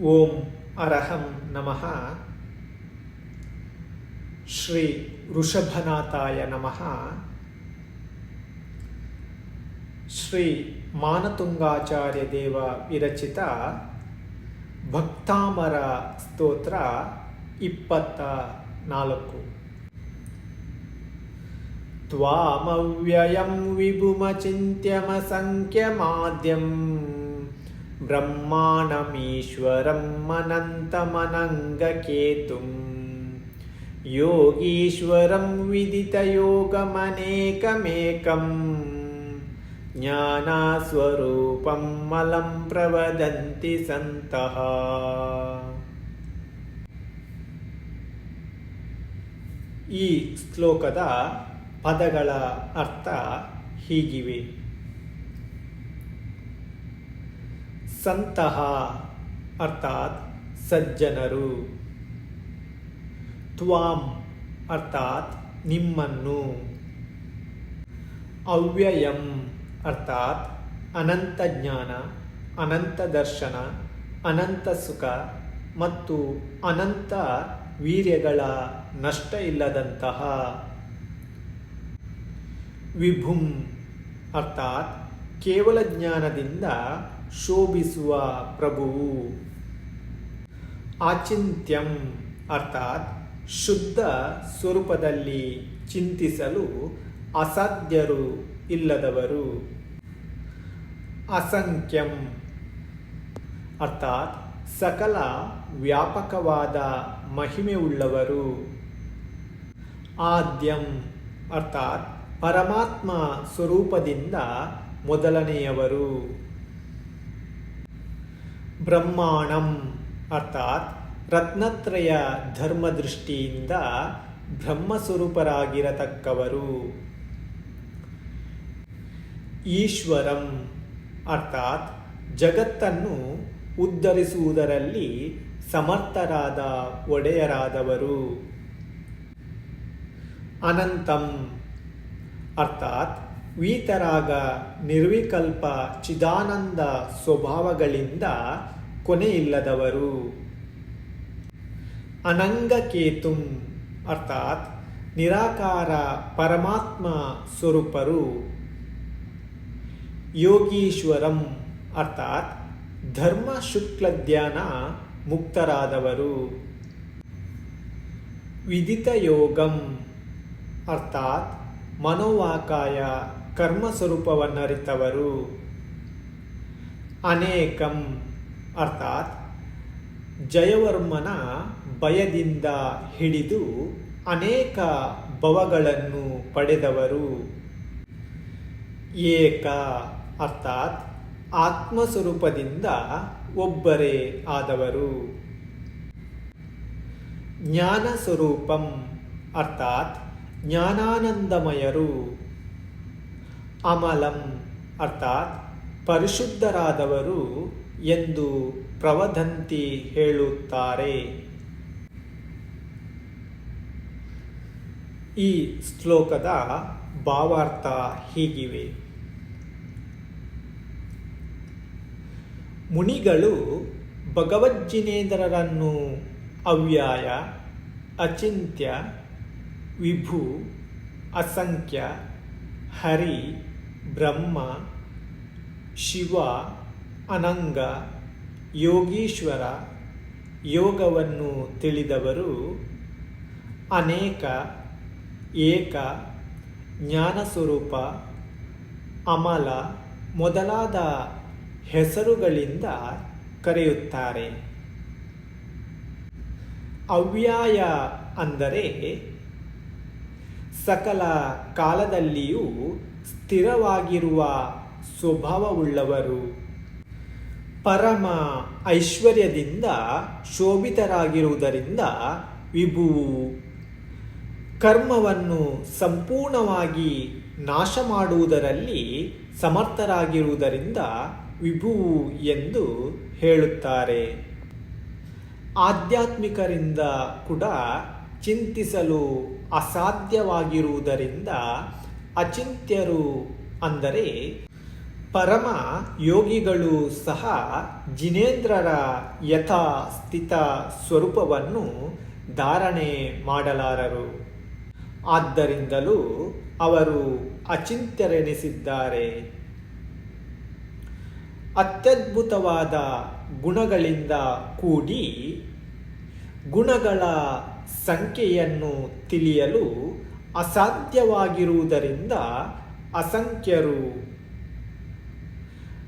ఓం అరహం నమ శ్రీ వృషభనాథాయ నమ శ్రీ మానతుంగాచార్య దేవ విరಚಿత ಭಕ್ತಾಮರ ಸ್ತೋತ್ರ ಇಪ್ಪತ್ತ ನಾಲ್ಕು ತ್ವಾಮವ್ಯಯಂ ವಿಭುಮಚಿಂತ್ಯಮಸಂಖ್ಯಮಾದ್ಯಂ ब्रह्माणमीश्वरम् अनन्तमनङ्गकेतुं योगीश्वरं विदितयोगमनेकमेकं ज्ञानास्वरूपं मलं प्रवदन्ति सन्तः ಈ ಶ್ಲೋಕದ ಪದಗಳ ಅರ್ಥ ಹೀಗಿವೆ ಸಂತಹ ಅರ್ಥಾತ್ ಸಜ್ಜನರು. ತ್ವಾಂ ಅರ್ಥಾತ್ ನಿಮ್ಮನ್ನು. ಅವ್ಯಯಂ ಅರ್ಥಾತ್ ಅನಂತ ಜ್ಞಾನ, ಅನಂತ ದರ್ಶನ, ಅನಂತ ಸುಖ ಮತ್ತು ಅನಂತ ವೀರ್ಯಗಳ ನಷ್ಟ ಇಲ್ಲದಂತಹ. ವಿಭುಂ ಅರ್ಥಾತ್ ಕೇವಲ ಜ್ಞಾನದಿಂದ ಶೋಭಿಸುವ ಪ್ರಭುವು. ಆಚಿಂತ್ಯಂ ಅರ್ಥಾತ್ ಶುದ್ಧ ಸ್ವರೂಪದಲ್ಲಿ ಚಿಂತಿಸಲು ಅಸಾಧ್ಯರು ಇಲ್ಲದವರು. ಅಸಂಖ್ಯಂ ಅರ್ಥಾತ್ ಸಕಲ ವ್ಯಾಪಕವಾದ ಮಹಿಮೆಯುಳ್ಳವರು ಆದ್ಯಂ ಅರ್ಥಾತ್ ಪರಮಾತ್ಮ ಸ್ವರೂಪದಿಂದ ಮೊದಲನೆಯವರು. ಬ್ರಹ್ಮಾಣಂ ಅರ್ಥಾತ್ ರತ್ನತ್ರಯ ಧರ್ಮದೃಷ್ಟಿಯಿಂದ ಬ್ರಹ್ಮಸ್ವರೂಪರಾಗಿರತಕ್ಕವರು. ಈಶ್ವರಂ ಅರ್ಥಾತ್ ಜಗತ್ತನ್ನು ಉದ್ಧರಿಸುವುದರಲ್ಲಿ ಸಮರ್ಥರಾದ ಒಡೆಯರಾದವರು. ಅನಂತಂ ಅರ್ಥಾತ್ ವೀತರಾಗ ನಿರ್ವಿಕಲ್ಪ ಚಿದಾನಂದ ಸ್ವಭಾವಗಳಿಂದ ಕೊನೆಯಿಲ್ಲದವರು. ಅನಂಗಕೇತುಂ ಅರ್ಥಾತ್ ನಿರಾಕಾರ ಪರಮಾತ್ಮ ಸ್ವರೂಪರು. ಯೋಗೀಶ್ವರಂ ಅರ್ಥಾತ್ ಧರ್ಮ ಶುಕ್ಲಧ್ಯಾನ ಮುಕ್ತರಾದವರು. ವಿದಿತ ಯೋಗಂ ಅರ್ಥಾತ್ ಮನೋವಾಕಾಯ ಕರ್ಮ ಸ್ವರೂಪವನ್ನರಿತವರು ಅನೇಕಂ ಅರ್ಥಾತ್ ಜಯವರ್ಮನ ಭಯದಿಂದ ಹಿಡಿದು ಅನೇಕ ಭವಗಳನ್ನು ಪಡೆದವರು. ಏಕ ಅರ್ಥಾತ್ ಆತ್ಮಸ್ವರೂಪದಿಂದ ಒಬ್ಬರೇ ಆದವರು. ಜ್ಞಾನ ಸ್ವರೂಪಂ ಅರ್ಥಾತ್ ಜ್ಞಾನಾನಂದಮಯರು. ಅಮಲಂ ಅರ್ಥಾತ್ ಪರಿಶುದ್ಧರಾದವರು ಎಂದು ಪ್ರವದಂತಿ ಹೇಳುತ್ತಾರೆ. ಈ ಶ್ಲೋಕದ ಭಾವಾರ್ಥ ಹೀಗಿವೆ. ಮುನಿಗಳು ಭಗವಜ್ಜಿನೇಂದ್ರರನ್ನು ಅವ್ಯಾಯ, ಅಚಿಂತ್ಯ, ವಿಭು, ಅಸಂಖ್ಯ, ಹರಿ ಬ್ರಹ್ಮ, ಶಿವ, ಅನಂಗ, ಯೋಗೀಶ್ವರ, ಯೋಗವನ್ನು ತಿಳಿದವರು ಅನೇಕ, ಏಕ, ಜ್ಞಾನಸ್ವರೂಪ, ಅಮಲ ಮೊದಲಾದ ಹೆಸರುಗಳಿಂದ ಕರೆಯುತ್ತಾರೆ. ಅವ್ಯಾಯ ಅಂದರೆ ಸಕಲ ಕಾಲದಲ್ಲಿಯೂ ಸ್ಥಿರವಾಗಿರುವ ಸ್ವಭಾವವುಳ್ಳವರು. ಪರಮ ಐಶ್ವರ್ಯದಿಂದ ಶೋಭಿತರಾಗಿರುವುದರಿಂದ ವಿಭುವು ಕರ್ಮವನ್ನು ಸಂಪೂರ್ಣವಾಗಿ ನಾಶ ಮಾಡುವುದರಲ್ಲಿ ಸಮರ್ಥರಾಗಿರುವುದರಿಂದ ವಿಭುವು ಎಂದು ಹೇಳುತ್ತಾರೆ. ಆಧ್ಯಾತ್ಮಿಕರಿಂದ ಕೂಡ ಚಿಂತಿಸಲು ಅಸಾಧ್ಯವಾಗಿರುವುದರಿಂದ ಅಚಿಂತ್ಯರು ಅಂದರೆ ಪರಮ ಯೋಗಿಗಳು ಸಹ ಜಿನೇಂದ್ರರ ಯಥಾಸ್ಥಿತ ಸ್ವರೂಪವನ್ನು ಧಾರಣೆ ಮಾಡಲಾರರು. ಆದ್ದರಿಂದಲೂ ಅವರು ಅಚಿಂತ್ಯರೆನಿಸಿದ್ದಾರೆ. ಅತ್ಯದ್ಭುತವಾದ ಗುಣಗಳಿಂದ ಕೂಡಿ ಗುಣಗಳ ಸಂಖ್ಯೆಯನ್ನು ತಿಳಿಯಲು ಅಸಾಧ್ಯವಾಗಿರುವುದರಿಂದ ಅಸಂಖ್ಯರು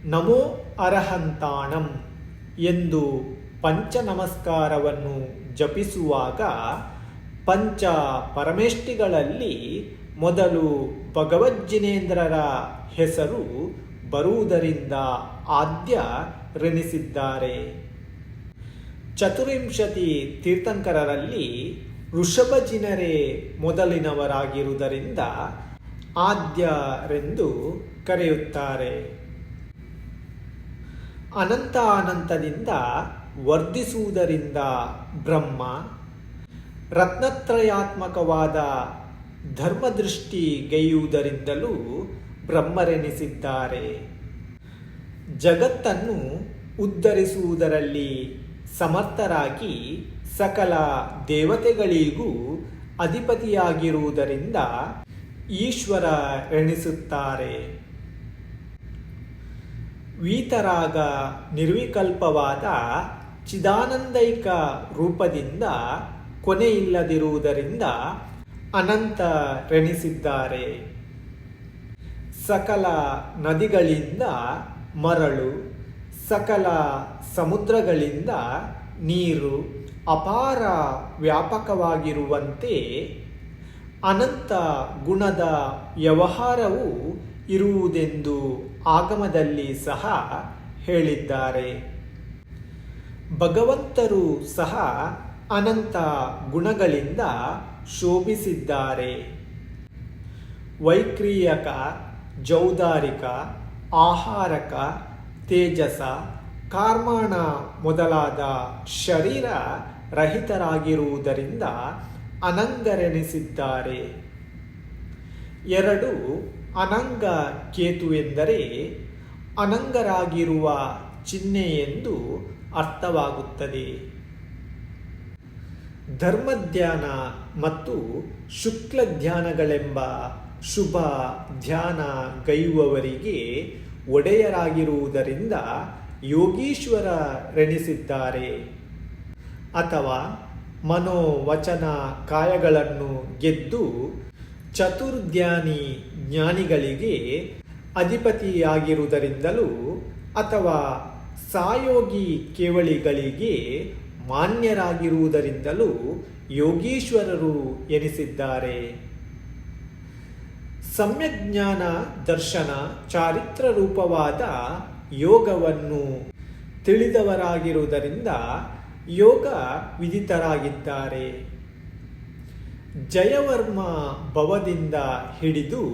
ನಮೋ ಅರ್ಹಂತಾಣಂ ಎಂದು ಪಂಚ ನಮಸ್ಕಾರವನ್ನು ಜಪಿಸುವಾಗ ಪಂಚ ಪರಮೇಷ್ಠಿಗಳಲ್ಲಿ ಮೊದಲು ಭಗವಜ್ಜಿನೇಂದ್ರರ ಹೆಸರು ಬರುವುದರಿಂದ ಆದ್ಯ ಆದ್ಯರೆನಿಸಿದ್ದಾರೆ ಚತುರಿಂಶತಿ ತೀರ್ಥಂಕರರಲ್ಲಿ ಋಷಭಜಿನರೇ ಮೊದಲಿನವರಾಗಿರುವುದರಿಂದ ಆದ್ಯರೆಂದು ಕರೆಯುತ್ತಾರೆ. ಅನಂತ ಅನಂತದಿಂದ ವರ್ಧಿಸುವುದರಿಂದ ಬ್ರಹ್ಮ ರತ್ನತ್ರಯಾತ್ಮಕವಾದ ಧರ್ಮದೃಷ್ಟಿಗೈಯುವುದರಿಂದಲೂ ಬ್ರಹ್ಮರೆನಿಸಿದ್ದಾರೆ. ಜಗತ್ತನ್ನು ಉದ್ಧರಿಸುವುದರಲ್ಲಿ ಸಮರ್ಥರಾಗಿ ಸಕಲ ದೇವತೆಗಳಿಗೂ ಅಧಿಪತಿಯಾಗಿರುವುದರಿಂದ ಈಶ್ವರ ಎಣಿಸುತ್ತಾರೆ. ವೀತರಾಗ ನಿರ್ವಿಕಲ್ಪವಾದ ಚಿದಾನಂದೈಕ ರೂಪದಿಂದ ಕೊನೆಯಿಲ್ಲದಿರುವುದರಿಂದ ಅನಂತ ರೆಣಿಸಿದ್ದಾರೆ ಸಕಲ ನದಿಗಳಿಂದ ಮರಳು ಸಕಲ ಸಮುದ್ರಗಳಿಂದ ನೀರು ಅಪಾರ ವ್ಯಾಪಕವಾಗಿರುವಂತೆ ಅನಂತ ಗುಣದ ವ್ಯವಹಾರವು ಇರುವುದೆಂದು ಆಗಮದಲ್ಲಿ ಸಹ ಹೇಳಿದ್ದಾರೆ. ಭಗವಂತರು ಸಹ ಅನಂತ ಗುಣಗಳಿಂದ ಶೋಭಿಸಿದ್ದಾರೆ. ವೈಕ್ರಿಯಕ, ಜೌದಾರಿಕ, ಆಹಾರಕ ತೇಜಸ, ಕಾರ್ಮಾಣ ಮೊದಲಾದ ಶರೀರ ರಹಿತರಾಗಿರುವುದರಿಂದ ಅನಂಗರೆನಿಸಿದ್ದಾರೆ. ಎರಡು, ಅನಂಗ ಕೇತು ಎಂದರೆ ಅನಂಗರಾಗಿರುವ ಚಿಹ್ನೆ ಎಂದು ಅರ್ಥವಾಗುತ್ತದೆ. ಧರ್ಮಧ್ಯಾನ ಮತ್ತು ಶುಕ್ಲ ಧ್ಯಾನಗಳೆಂಬ ಶುಭ ಧ್ಯಾನ ಗೈಯುವವರಿಗೆ ಒಡೆಯರಾಗಿರುವುದರಿಂದ ಯೋಗೀಶ್ವರ ಯೋಗೀಶ್ವರರೆನಿಸಿದ್ದಾರೆ. ಅಥವಾ ಮನೋವಚನ ಕಾಯಗಳನ್ನು ಗೆದ್ದು ಚತುರ್ಧ್ಯಾನಿ ಜ್ಞಾನಿಗಳಿಗೆ ಅಧಿಪತಿಯಾಗಿರುವುದರಿಂದಲೂ ಅಥವಾ ಸಾಯೋಗಿ ಕೇವಳಿಗಳಿಗೆ ಮಾನ್ಯರಾಗಿರುವುದರಿಂದಲೂ ಯೋಗೀಶ್ವರರು ಎನಿಸಿದ್ದಾರೆ. ಸಮ್ಯಜ್ಞಾನ, ದರ್ಶನ ಚಾರಿತ್ರ ರೂಪವಾದ ಯೋಗವನ್ನು ತಿಳಿದವರಾಗಿರುವುದರಿಂದ ಯೋಗ ವಿದಿತರಾಗಿದ್ದಾರೆ ಜಯವರ್ಮ ಭವದಿಂದ ಹಿಡಿದು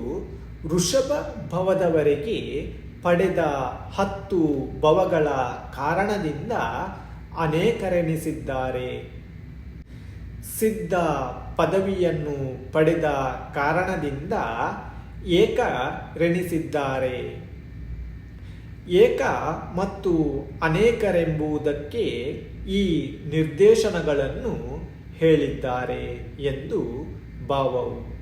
ಋಷಭ ಭವದವರೆಗೆ ಪಡೆದ ಹತ್ತು ಭವಗಳ ಕಾರಣದಿಂದ ಅನೇಕರೆನಿಸಿದ್ದಾರೆ. ಸಿದ್ಧ ಪದವಿಯನ್ನು ಪಡೆದ ಕಾರಣದಿಂದ ಏಕ ರೆನಿಸಿದ್ದಾರೆ. ಏಕ ಮತ್ತು ಅನೇಕರೆಂಬುದಕ್ಕೆ ಈ ನಿರ್ದೇಶನಗಳನ್ನು ಹೇಳಿದ್ದಾರೆ ಎಂದು ಭಾವವು.